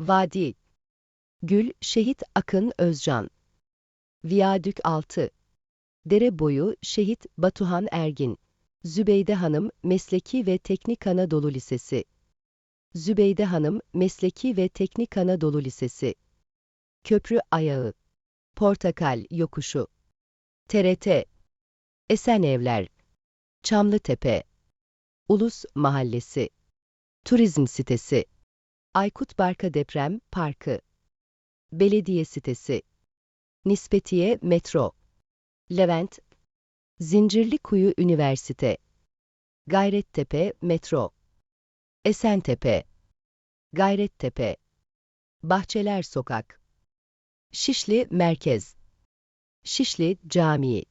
Vadi. Gül Şehit Akın Özcan. Viyadük 6 Dere boyu Şehit Batuhan Ergin. Zübeyde Hanım Mesleki ve Teknik Anadolu Lisesi. Zübeyde Hanım Mesleki ve Teknik Anadolu Lisesi. Köprü Ayağı. Portakal Yokuşu. TRT Esenevler Çamlıtepe. Ulus Mahallesi. Turizm Sitesi Aykut Barka Deprem Parkı. Belediye Sitesi. Nispetiye Metro. Levent. Zincirlikuyu Üniversite. Gayrettepe Metro. Esentepe. Gayrettepe. Bahçeler Sokak. Şişli Merkez. Şişli Camii.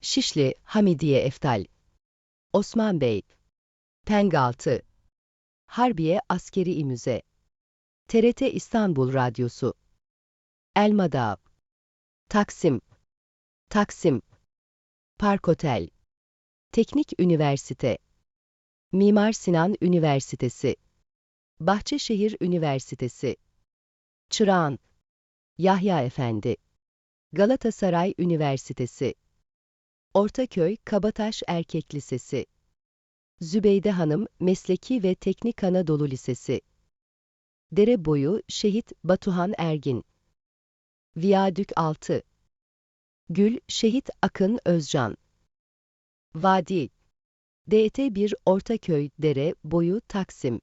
Şişli Hamidiye Eftal. Osman Bey. Pengaltı Harbiye Askeri Müze TRT İstanbul Radyosu. Elmadağ Taksim. Taksim. Park Otel. Teknik Üniversite. Mimar Sinan Üniversitesi. Bahçeşehir Üniversitesi. Çırağan. Yahya Efendi. Galatasaray Üniversitesi. Ortaköy Kabataş Erkek Lisesi Zübeyde Hanım Mesleki ve Teknik Anadolu Lisesi. Dere boyu Şehit Batuhan Ergin. Viyadük 6 Gül Şehit Akın Özcan. Vadi. DT1 Ortaköy Dere boyu Taksim